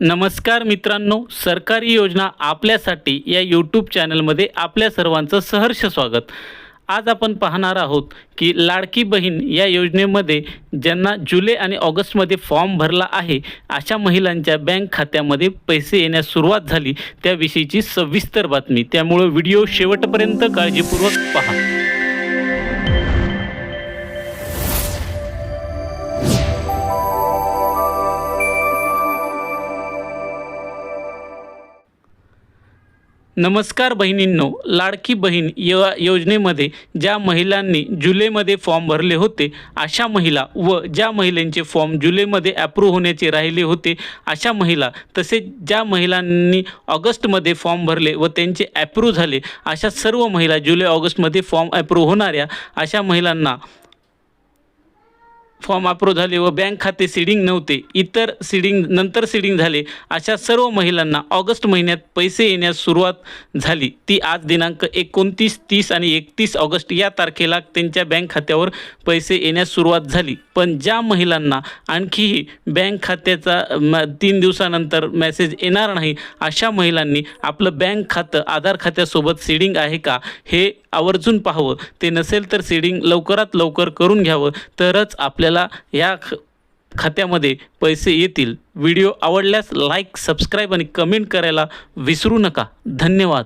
नमस्कार मित्रांनो सरकारी योजना आपल्यासाठी या यूट्यूब चॅनलमध्ये आपल्या सर्वांचं सहर्ष स्वागत. आज आपण पाहणार आहोत की लाडकी बहीण या योजनेमध्ये ज्यांना जुलै आणि ऑगस्टमध्ये फॉर्म भरला आहे अशा महिलांच्या बँक खात्यामध्ये पैसे येण्यास सुरुवात झाली. त्याविषयीची सविस्तर बातमी. त्यामुळं व्हिडिओ शेवटपर्यंत काळजीपूर्वक पहा. नमस्कार बहिणींनो लाडकी बहीण यो योजनेमध्ये ज्या महिलांनी जुलैमध्ये फॉर्म भरले होते अशा महिला व ज्या महिलांचे फॉर्म जुलैमध्ये ॲप्रूव्ह होण्याचे राहिले होते अशा महिला तसेच ज्या महिलांनी ऑगस्टमध्ये फॉर्म भरले व त्यांचे ॲप्रूव्ह झाले अशा सर्व महिला जुलै ऑगस्टमध्ये फॉर्म ॲप्रूव्ह होणाऱ्या अशा महिलांना फॉर्म अप्रूव्ह झाले व बँक खाते सीडिंग नव्हते इतर सीडिंग नंतर सीडिंग झाले अशा सर्व महिलांना ऑगस्ट महिन्यात पैसे येण्यास सुरुवात झाली. ती आज दिनांक एकोणतीस तीस आणि एकतीस ऑगस्ट या तारखेला त्यांच्या बँक खात्यावर पैसे येण्यास सुरुवात झाली. पण ज्या महिलांना आणखीही बँक खात्याचा म तीन दिवसानंतर मेसेज येणार नाही अशा महिलांनी आपलं बँक खातं आधार खात्यासोबत सीडिंग आहे का हे आवर्जून पाहावं. ते नसेल तर सीडिंग लवकरात लवकर करून घ्यावं. तरच आपल्या आपल्याला या ख खात्यामध्ये पैसे येतील. व्हिडिओ आवडल्यास लाईक सबस्क्राईब आणि कमेंट करायला विसरू नका. धन्यवाद.